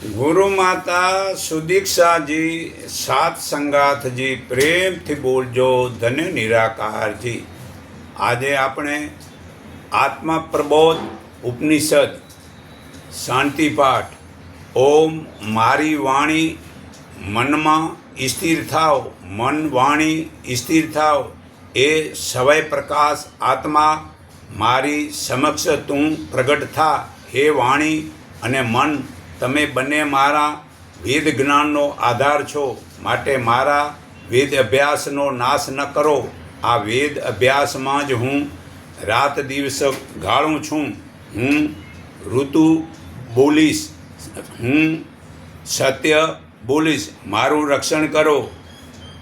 ગુરુ માતા સુદીક્ષાજી, સાત સંગાથજી, પ્રેમથી બોલજો, ધન્ય નિરાકારજી. આજે આપણે આત્મા પ્રબોધ ઉપનિષદ શાંતિપાઠ ઓમ મારી વાણી, મનમાં સ્થિર થાવ, મન વાણી સ્થિર થાવ, એ સવય પ્રકાશ આત્મા મારી સમક્ષ તું પ્રગટ થા, હે વાણી અને મન તમે બંને મારા વેદ જ્ઞાનનો આધાર છો, માટે મારા વેદ અભ્યાસનો નાશ ન કરો. આ વેદ અભ્યાસમાં જ હું રાત દિવસ ગાળું છું. હું ઋતુ બોલીશ. હું સત્ય બોલીશ. મારું રક્ષણ કરો.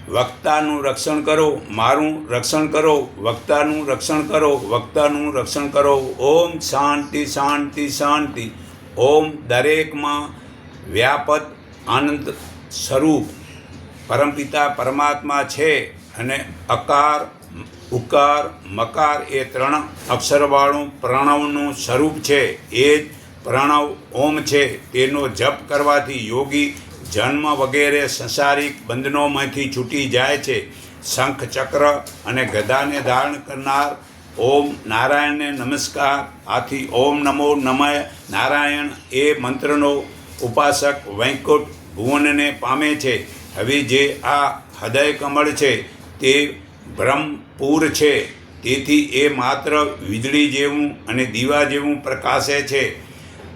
વક્તાનું રક્ષણ કરો. મારું રક્ષણ કરો. વક્તાનું રક્ષણ કરો. વક્તાનું રક્ષણ કરો. ઓમ શાંતિ શાંતિ શાંતિ. ઓમ દરેકમાં વ્યાપત આનંદ સ્વરૂપ પરમપિતા પરમાત્મા છે અને અકાર, ઉકાર, મકાર એ ત્રણ અક્ષરવાળું પ્રણવનું સ્વરૂપ છે. એ જ પ્રણવ ઓમ છે. તેનો જપ કરવાથી યોગી જન્મ વગેરે સંસારિક બંધનોમાંથી છૂટી જાય છે. શંખ ચક્ર અને ગદાને ધારણ કરનાર ઓમ નારાયણને નમસ્કાર. આથી ઓમ નમો નમય નારાયણ એ મંત્રનો ઉપાસક વૈકુંઠ ભુવનને પામે છે. હવે જે આ હૃદય કમળ છે તે બ્રહ્મપુર છે. તેથી એ માત્ર વીજળી જેવું અને દીવા જેવું પ્રકાશે છે.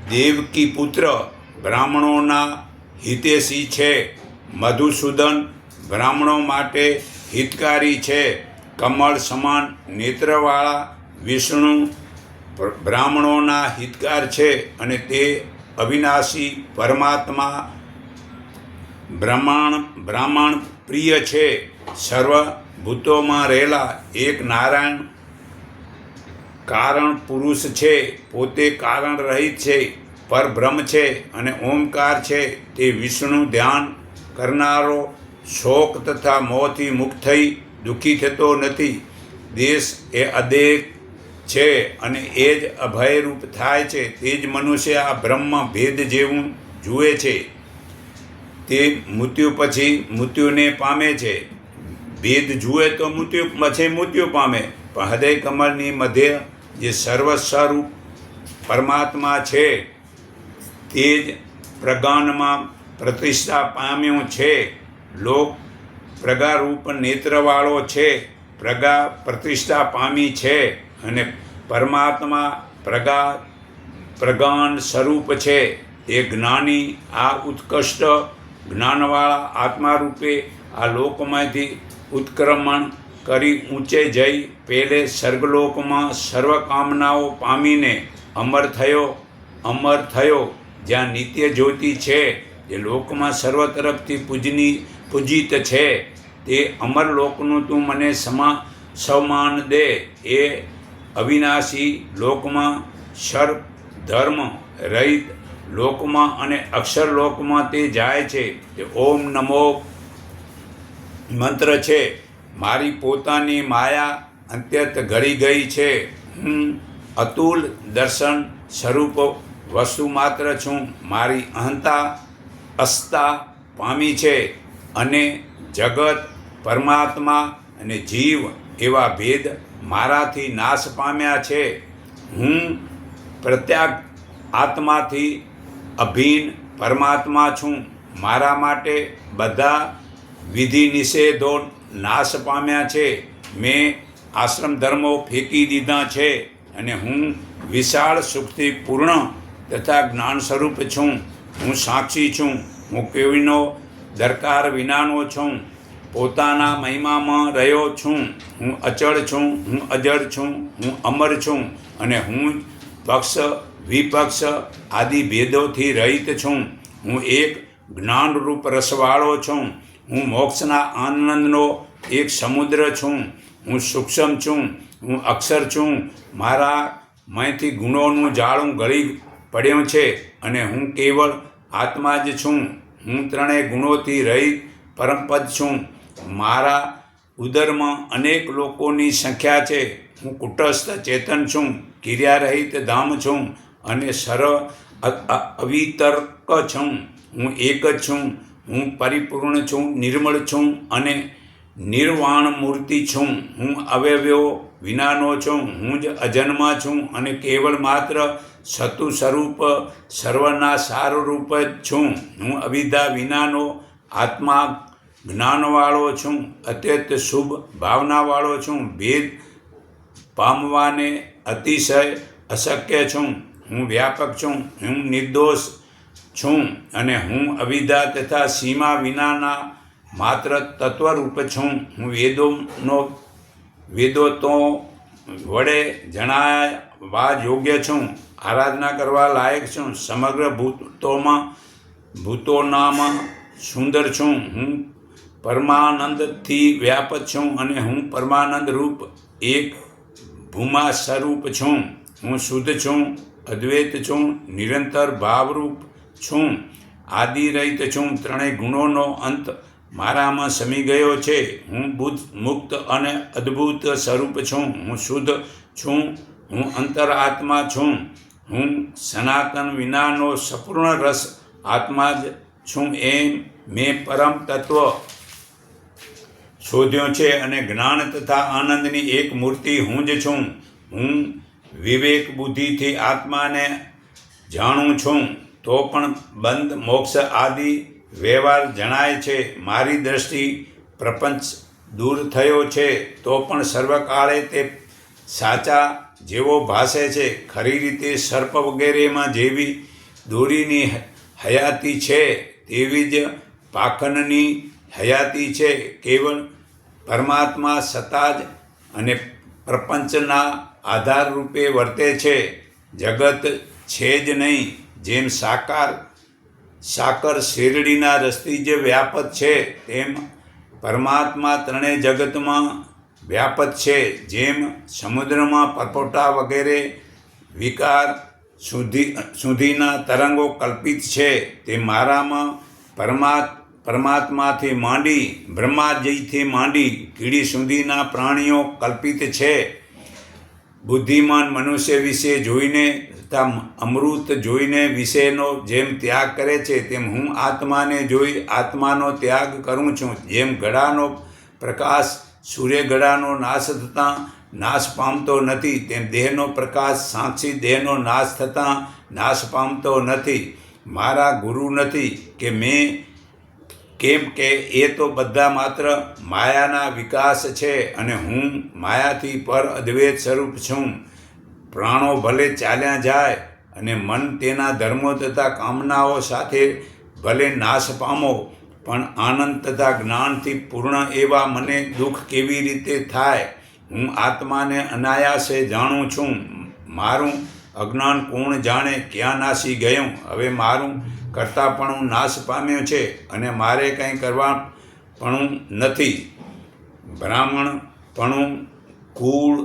દેવકી પુત્ર બ્રાહ્મણોના હિતેશી છે. મધુસૂદન બ્રાહ્મણો માટે હિતકારી છે. કમળ સમાન નેત્રવાળા વિષ્ણુ બ્રાહ્મણોના હિતકાર છે અને તે અવિનાશી પરમાત્મા બ્રહ્માણ, બ્રાહ્મણ પ્રિય છે. સર્વ ભૂતોમાં રહેલા એક નારાયણ કારણ પુરુષ છે, પોતે કારણ રહિત છે, પરબ્રહ્મ છે અને ઓમકાર છે. તે વિષ્ણુ ધ્યાન કરનારો શોક તથા મોહથી મુક્ત થઈ દુઃખી થતો નથી. દેશ એ અદેક છે અને એ જ અભયરૂપ થાય છે. તે જ મનુષ્ય આ બ્રહ્મ ભેદ જેવું જુએ છે. તે મૃત્યુ પછી મૃત્યુને પામે છે. ભેદ જુએ તો મૃત્યુ પછી મૃત્યુ પામે, પણ હૃદય કમળની મધ્ય જે સર્વ સ્વરૂપ પરમાત્મા છે, તે જ પ્રગાનમાં પ્રતિષ્ઠા પામ્યું છે. લોક પ્રગારૂપ નેત્રવાળો છે, પ્રગા પ્રતિષ્ઠા પામી છે અને પરમાત્મા પ્રગા પ્રગાન સ્વરૂપ છે. તે જ્ઞાની, આ ઉત્કૃષ્ટ જ્ઞાનવાળા આત્મા રૂપે આ લોકમાંથી ઉત્ક્રમણ કરી ઊંચે જઈ પેલે સર્ગલોકમાં સર્વ કામનાઓ પામીને અમર થયો અમર થયો. જ્યાં નિત્ય જ્યોતિ છે જે લોકમાં સર્વ તરફથી પૂજની પૂજિત છે. તે અમર લોકનું તું મને સમા સન્માન દે. એ અવિનાશી લોકમાં સર્પ ધર્મ રહિત લોકમાં અને અક્ષર લોકમાં તે જાય છે. તે ઓમ નમો મંત્ર છે. મારી પોતાની માયા અત્યંત ઘડી ગઈ છે. હું અતુલ દર્શન સ્વરૂપ વસ્તુ માત્ર છું. મારી અહંતા અસ્તા પામી છે. અને જગત, પરમાત્મા અને જીવ એવા ભેદ મારાથી નાશ પામ્યા છે. હું પ્રત્યાગ આત્માથી અભિન્ન પરમાત્મા છું. મારા માટે બધા વિધિ નિષેધો નાશ પામ્યા છે. મેં આશ્રમ ધર્મો ફેંકી દીધા છે અને હું વિશાળ સુખથી પૂર્ણ તથા જ્ઞાન સ્વરૂપ છું. હું સાક્ષી છું. હું કેવીનો દરકાર વિનાનો છું. પોતાના મહિમામાં રહ્યો છું. હું અચળ છું, હું અજળ છું, હું અમર છું અને હું પક્ષ, વિપક્ષ આદિ ભેદોથી રહિત છું. હું એક જ્ઞાનરૂપ રસવાળો છું. હું મોક્ષના આનંદનો એક સમુદ્ર છું. હું સૂક્ષ્મ છું. હું અક્ષર છું. મારા મયથી ગુણોનું જાળું ગળી પડ્યું છે અને હું કેવળ આત્મા જ છું. હું ત્રણેય ગુણોથી રહિત પરમપદ છું. મારા ઉદરમાં અનેક લોકોની સંખ્યા છે. હું કુટસ્થ ચેતન છું, ક્રિયારહિત ધામ છું અને અ- અવિતર્ક છું. હું એક જ છું. હું પરિપૂર્ણ છું, નિર્મળ છું અને નિર્વાણ મૂર્તિ છું. હું અવયવ્યો વિનાનો છું. હું જ અજન્મા છું અને કેવળ માત્ર સતુ સ્વરૂપ સર્વના સારરૂપ જ છું. હું અવિધા વિનાનો આત્મા જ્ઞાનવાળો છું. અત્યંત શુભ ભાવનાવાળો છું. ભેદ પામવાને અતિશય અશક્ય છું. હું વ્યાપક છું. હું નિર્દોષ છું અને હું અવિધા તથા સીમા વિનાના માત્ર તત્વરૂપ છું. હું વેદોનો વેદો તો વડે જણાવવા યોગ્ય છું. આરાધના કરવા લાયક છું. સમગ્ર ભૂતોમાં, ભૂતોનામાં સુંદર છું. હું પરમાનંદથી વ્યાપક છું અને હું પરમાનંદ રૂપ એક ભૂમા સ્વરૂપ છું. હું શુદ્ધ છું, અદ્વૈત છું, નિરંતર ભાવરૂપ છું. આદિરહિત છું. ત્રણેય ગુણોનો અંત મારામાં સમી ગયો છે. હું બુદ્ધ મુક્ત અને અદ્ભુત સ્વરૂપ છું. હું શુદ્ધ છું. હું અંતરાત્મા છું. હું સનાતન વિનાનો સંપૂર્ણ રસ આત્મા જ છું એમ મેં પરમ તત્વ શોધ્યો છે અને જ્ઞાન તથા આનંદની એક મૂર્તિ હું જ છું. હું વિવેક બુદ્ધિથી આત્માને જાણું છું. તો પણ બંધ મોક્ષ આદિ વ્યવહાર જણાય છે, મારી દ્રષ્ટિ પ્રપંચ દૂર થયો છે, તો પણ સર્વકાળે તે સાચા જેવો ભાસે છે. ખરી રીતે સર્પ વગેરેમાં જેવી દોરીની હયાતી છે, તેવી જ પાખંડની હયાતી છે. કેવળ પરમાત્મા સતા અને પ્રપંચના આધાર રૂપે વર્તે છે. જગત છે જ નહીં, જેમ સાકાર સાકર શેરડીના રસથી જે વ્યાપત છે, તેમ પરમાત્મા ત્રણેય જગતમાં વ્યાપત છે, જેમ સમુદ્રમાં પરપોટા વગેરે વિકાર સુધી, સુધીના તરંગો કલ્પિત છે, તે મારામાં પરમાત્મા પરમાત્માથી માંડી, બ્રહ્માજીથી માંડી કીડી સુધીના પ્રાણીઓ કલ્પિત છે. બુદ્ધિમાન મનુષ્ય વિશે જોઈને તથા અમૃત જોઈને વિષયનો જેમ ત્યાગ કરે છે, તેમ હું આત્માને જોઈ આત્માનો ત્યાગ કરું છું. જેમ ગળાનો પ્રકાશ સૂર્યઘડાનો નાશ થતાં નાશ પામતો નથી, તેમ દેહનો પ્રકાશ સાક્ષી દેહનો નાશ થતાં નાશ પામતો નથી. મારા ગુરુ નથી કે મેં કેમ કે એ તો બધા માત્ર માયાના વિકાસ છે અને હું માયાથી પર અદ્વૈત સ્વરૂપ છું. પ્રાણો ભલે ચાલ્યા જાય અને મન તેના ધર્મો તથા કામનાઓ સાથે ભલે નાશ પામો, પણ આનંદ તથા જ્ઞાનથી પૂર્ણ એવા મને દુઃખ કેવી રીતે થાય? હું આત્માને અનાયાસે જાણું છું. મારું અજ્ઞાન કોણ જાણે ક્યાં નાસી ગયું? હવે મારું કરતાપણું નાશ પામ્યો છે અને મારે કંઈ કરવા પણ નથી. બ્રાહ્મણપણું, કુળ,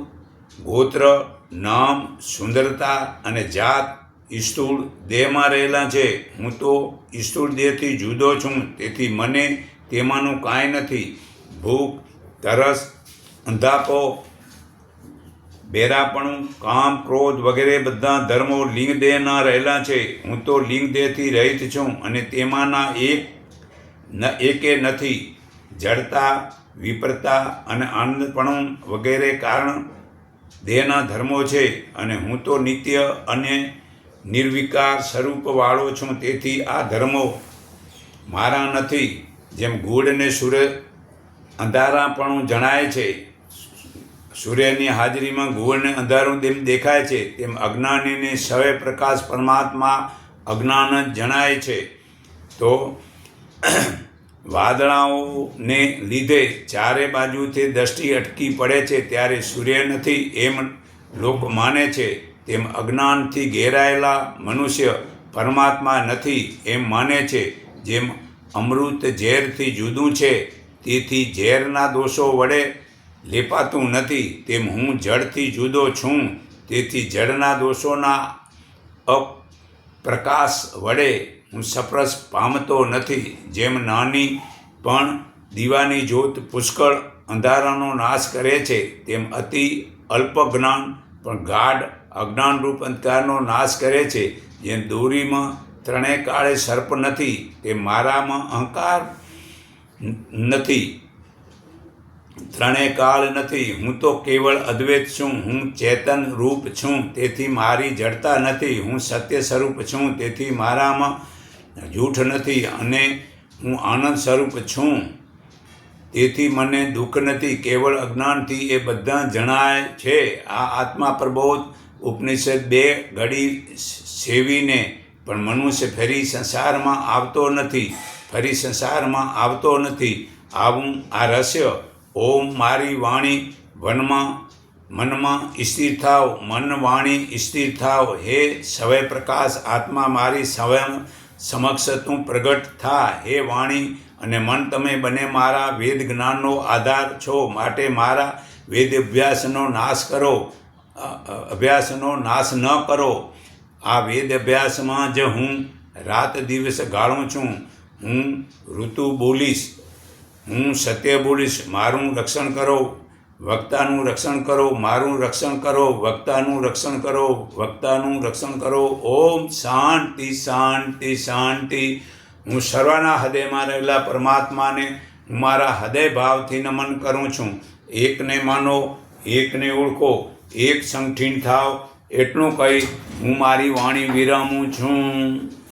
ગોત્ર નામ, સુંદરતા અને જાત સ્થૂળ દેહમાં રહેલા છે. હું તો સ્થૂળ દેહથી જુદો છું, તેથી મને તેમાંનું કાંઈ નથી. ભૂખ, તરસ, અંધાપો, બેરાપણું, કામ, ક્રોધ વગેરે બધા ધર્મો લિંગ દેહના રહેલા છે. હું તો લિંગ દેહથી રહિત છું અને તેમાંના એક ન, એકે નથી. જડતા, વિપરતા અને આનંદપણું વગેરે કારણ દેહના ધર્મો છે અને હું તો નિત્ય અને નિર્વિકાર સ્વરૂપવાળો છું. તેથી આ ધર્મો મારા નથી, જેમ ગુડને સૂર્ય અંધારાપણું જણાય છે. સૂર્યની હાજરીમાં ગુવળને અંધારું દિલ દેખાય છે, તેમ અજ્ઞાનીને સવે પ્રકાશ પરમાત્મા અજ્ઞાન જ જણાય છે. તો વાદળાઓને લીધે ચારે બાજુથી દૃષ્ટિ અટકી પડે છે ત્યારે સૂર્ય નથી એમ લોકો માને છે. તેમ અજ્ઞાનથી ઘેરાયેલા મનુષ્ય પરમાત્મા નથી એમ માને છે. જેમ અમૃત ઝેરથી જુદું છે, તેથી ઝેરના દોષો વડે લેપાતું નથી. તેમ હું જળથી જુદો છું, તેથી જળના દોષોના અપ્રકાશ વડે હું સપ્રસ પામતો નથી, જેમ નાની પણ દીવાની જ્યોત પુષ્કળ અંધારાનો નાશ કરે છે, તેમ અતિ અલ્પ જ્ઞાન પણ ગાઢ અજ્ઞાનરૂપ અંધકારનો નાશ કરે છે, જેમ દોરીમાં ત્રણેય કાળે સર્પ નથી તે મારામાં અહંકાર નથી. ત્રણેય કાળ નથી, હું તો કેવળ અદ્વૈત છું, હું ચેતન રૂપ છું, તેથી મારી જડતા નથી, હું સત્ય સ્વરૂપ છું, તેથી મારામાં જૂઠ નથી અને હું આનંદ સ્વરૂપ છું. તેથી મને દુઃખ નથી, કેવળ અજ્ઞાનથી એ બધા જણાય છે. આ આત્મા પ્રબોધ ઉપનિષદ બે ઘડી સેવીને, પણ મનુષ્ય ફરી સંસારમાં આવતો નથી, ફરી સંસારમાં આવતો નથી. આવું આ રહસ્ય, ઓમ મારી વાણી વનમાં, મનમાં સ્થિર થાવ, મન વાણી સ્થિર થાવ, હે સવય પ્રકાશ આત્મા મારી સ્વયં સમક્ષ તું પ્રગટ થા. હે વાણી અને મન, તમે બને મારા વેદ જ્ઞાનનો આધાર છો. માટે મારા વેદ અભ્યાસનો નાશ કરો. અભ્યાસનો નાશ ન કરો. આ વેદ અભ્યાસમાં જ હું રાત દિવસ ગાળું છું. હું ઋતુ બોલીશ. હું સત્ય બોલીશ. મારું રક્ષણ કરો. વક્તાનું રક્ષણ કરો, મારું રક્ષણ કરો, વક્તાનું રક્ષણ કરો, વક્તાનું રક્ષણ કરો. ઓમ શાંતિ શાંતિ શાંતિ. હું સર્વના હૃદયમાં રહેલા પરમાત્માને, હું મારા હૃદય ભાવથી નમન કરું છું. એકને માનો, એકને ઓળખો, એક સંઠીન થાવ. એટલું કહી હું મારી વાણી વિરામું છું.